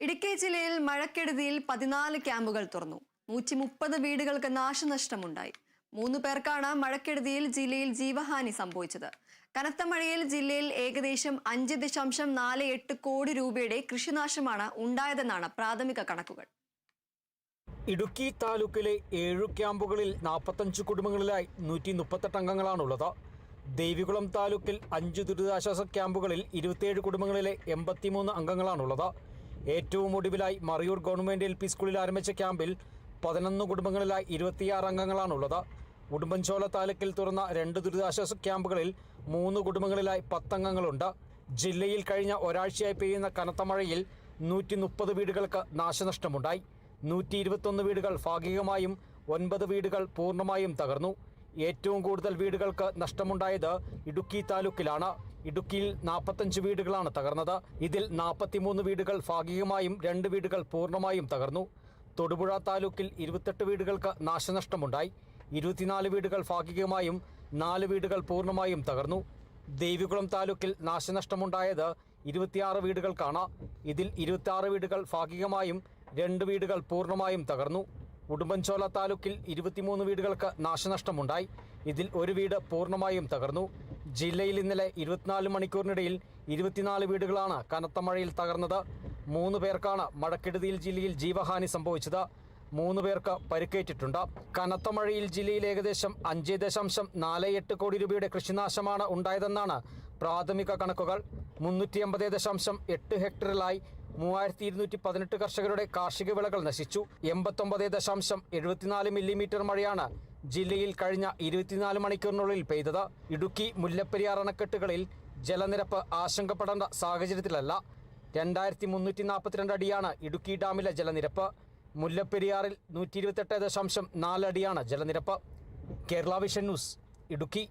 ഇടുക്കി ജില്ലയിൽ മഴക്കെടുതിയിൽ പതിനാല് ക്യാമ്പുകൾ തുറന്നു. നൂറ്റി മുപ്പത് വീടുകൾക്ക് നാശനഷ്ടമുണ്ടായി. മൂന്ന് പേർക്കാണ് മഴക്കെടുതിയിൽ ജില്ലയിൽ ജീവഹാനി സംഭവിച്ചത്. കനത്ത മഴയിൽ ജില്ലയിൽ ഏകദേശം അഞ്ച് ദശാംശം നാല് എട്ട് കോടി രൂപയുടെ കൃഷിനാശമാണ് ഉണ്ടായതെന്നാണ് പ്രാഥമിക കണക്കുകൾ. ഇടുക്കി താലൂക്കിലെ ഏഴു ക്യാമ്പുകളിൽ നാൽപ്പത്തഞ്ച് കുടുംബങ്ങളിലായി നൂറ്റി മുപ്പത്തെട്ട് അംഗങ്ങളാണുള്ളത്. ദേവികുളം താലൂക്കിൽ അഞ്ച് ദുരിതാശ്വാസ ക്യാമ്പുകളിൽ ഇരുപത്തിയേഴ് കുടുംബങ്ങളിലെ എൺപത്തിമൂന്ന് അംഗങ്ങളാണുള്ളത്. ഏറ്റവും ഒടുവിലായി മറിയൂർ ഗവൺമെന്റ് എൽ പി സ്കൂളിൽ ആരംഭിച്ച ക്യാമ്പിൽ പതിനൊന്ന് കുടുംബങ്ങളിലായി ഇരുപത്തിയാറ് അംഗങ്ങളാണുള്ളത്. ഉടുമ്പൻചോല താലൂക്കിൽ തുറന്ന രണ്ട് ദുരിതാശ്വാസ ക്യാമ്പുകളിൽ മൂന്ന് കുടുംബങ്ങളിലായി പത്തംഗങ്ങളുണ്ട്. ജില്ലയിൽ കഴിഞ്ഞ ഒരാഴ്ചയായി പെയ്യുന്ന കനത്ത മഴയിൽ നൂറ്റി മുപ്പത് വീടുകൾക്ക് നാശനഷ്ടമുണ്ടായി. നൂറ്റി ഇരുപത്തൊന്ന് വീടുകൾ ഭാഗികമായും ഒൻപത് വീടുകൾ പൂർണമായും തകർന്നു. ഏറ്റവും കൂടുതൽ വീടുകൾക്ക് നഷ്ടമുണ്ടായത് ഇടുക്കി താലൂക്കിലാണ്. ഇടുക്കിയിൽ നാൽപ്പത്തഞ്ച് വീടുകളാണ് തകർന്നത്. ഇതിൽ നാൽപ്പത്തിമൂന്ന് വീടുകൾ ഭാഗികമായും രണ്ട് വീടുകൾ പൂർണമായും തകർന്നു. തൊടുപുഴ താലൂക്കിൽ ഇരുപത്തെട്ട് വീടുകൾക്ക് നാശനഷ്ടമുണ്ടായി. ഇരുപത്തിനാല് വീടുകൾ ഭാഗികമായും നാല് വീടുകൾ പൂർണമായും തകർന്നു. ദേവികുളം താലൂക്കിൽ നാശനഷ്ടമുണ്ടായത് ഇരുപത്തിയാറ് വീടുകൾക്കാണ്. ഇതിൽ ഇരുപത്തിയാറ് വീടുകൾ ഭാഗികമായും രണ്ട് വീടുകൾ പൂർണമായും തകർന്നു. ഉടുമ്പൻചോല താലൂക്കിൽ ഇരുപത്തിമൂന്ന് വീടുകൾക്ക് നാശനഷ്ടമുണ്ടായി. ഇതിൽ ഒരു വീട് പൂർണമായും തകർന്നു. ജില്ലയിൽ ഇന്നലെ ഇരുപത്തിനാല് മണിക്കൂറിനിടയിൽ ഇരുപത്തിനാല് വീടുകളാണ് കനത്ത മഴയിൽ തകർന്നത്. മൂന്ന് പേർക്കാണ് മഴക്കെടുതിയിൽ ജില്ലയിൽ ജീവഹാനി സംഭവിച്ചത്. മൂന്ന് പേർക്ക് പരിക്കേറ്റിട്ടുണ്ട്. കനത്ത മഴയിൽ ജില്ലയിൽ ഏകദേശം അഞ്ച് ദശാംശം നാല് എട്ട് കോടി രൂപയുടെ കൃഷിനാശമാണ് ഉണ്ടായതെന്നാണ് പ്രാഥമിക കണക്കുകൾ. മുന്നൂറ്റി അമ്പത് ദശാംശം എട്ട് ഹെക്ടറിലായി മൂവായിരത്തി ഇരുന്നൂറ്റി പതിനെട്ട് കർഷകരുടെ കാർഷിക വിളകൾ നശിച്ചു. എൺപത്തൊമ്പത് ദശാംശം എഴുപത്തിനാല് മില്ലിമീറ്റർ മഴയാണ് ജില്ലയിൽ കഴിഞ്ഞ ഇരുപത്തിനാല് മണിക്കൂറിനുള്ളിൽ പെയ്തത്. ഇടുക്കി മുല്ലപ്പെരിയാർ അണക്കെട്ടുകളിൽ ജലനിരപ്പ് ആശങ്കപ്പെടേണ്ട സാഹചര്യത്തിലല്ല. രണ്ടായിരത്തി മുന്നൂറ്റി നാൽപ്പത്തിരണ്ട് അടിയാണ് ഇടുക്കി ഡാമിലെ ജലനിരപ്പ്. മുല്ലപ്പെരിയാറിൽ നൂറ്റി ഇരുപത്തെട്ട് ദശാംശം നാല് അടിയാണ് ജലനിരപ്പ്. Kerala vision news Idukki.